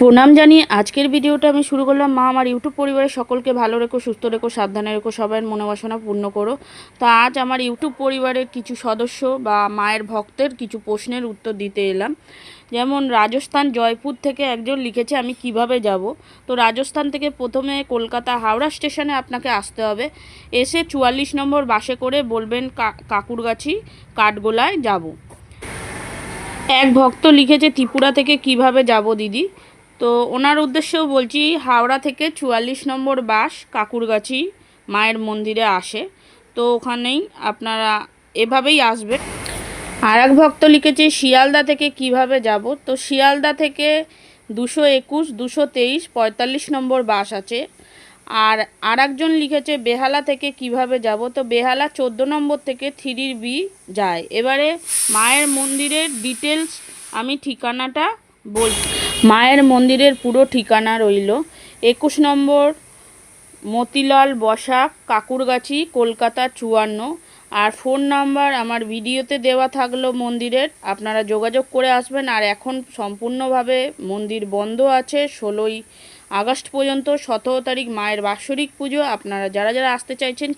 প্রণাম জানিয়ে আজকের ভিডিওটা আমি শুরু করলাম। মা, আমার ইউটিউব পরিবারের সকলকে ভালো রেখো, সুস্থ রেখো, সাবধানে রেখো সবাই মনে বাসনা পূর্ণ করো। তো আজ আমার ইউটিউব পরিবারের কিছু সদস্য বা মায়ের ভক্তের কিছু প্রশ্নের উত্তর দিতে এলাম। যেমন, রাজস্থান জয়পুর থেকে একজন লিখেছে, আমি কীভাবে যাব? তো রাজস্থান থেকে প্রথমে কলকাতা হাওড়া স্টেশনে আপনাকে আসতে হবে। এসে চুয়াল্লিশ নম্বর বাসে করে বলবেন কাকুরগাছি, কাঠগোলায় যাব। এক ভক্ত লিখেছে, ত্রিপুরা থেকে কীভাবে যাব দিদি? তো ওনার উদ্দেশ্যেও বলছি, হাওড়া থেকে চুয়াল্লিশ নম্বর বাস কাকুরগাছি মায়ের মন্দিরে আসে। তো ওখানেই আপনারা এভাবেই আসবেন। আর এক ভক্ত লিখেছে, শিয়ালদা থেকে কীভাবে যাব? তো শিয়ালদা থেকে দুশো একুশ, দুশো তেইশ, পঁয়তাল্লিশ নম্বর বাস আছে। আর আর একজন লিখেছে, বেহালা থেকে কীভাবে যাব? তো বেহালা চোদ্দ নম্বর থেকে থ্রির বি যায়। এবারে মায়ের মন্দিরের ডিটেলস আমি ঠিকানাটা বলছি। মায়ের মন্দিরের পুরো ঠিকানা রইল। একুশ নম্বর মতিলাল বসাক, কাকুরগাছি, কলকাতা চুয়ান্ন। আর ফোন নাম্বার আমার ভিডিওতে দেওয়া থাকল মন্দিরের, আপনারা যোগাযোগ করে আসবেন। আর এখন সম্পূর্ণভাবে মন্দির বন্ধ আছে, ষোলোই আগস্ট পর্যন্ত, সতেরো তারিখ মায়ের বাৎসরিক পুজো। আপনারা যারা যারা আসতে চাইছেন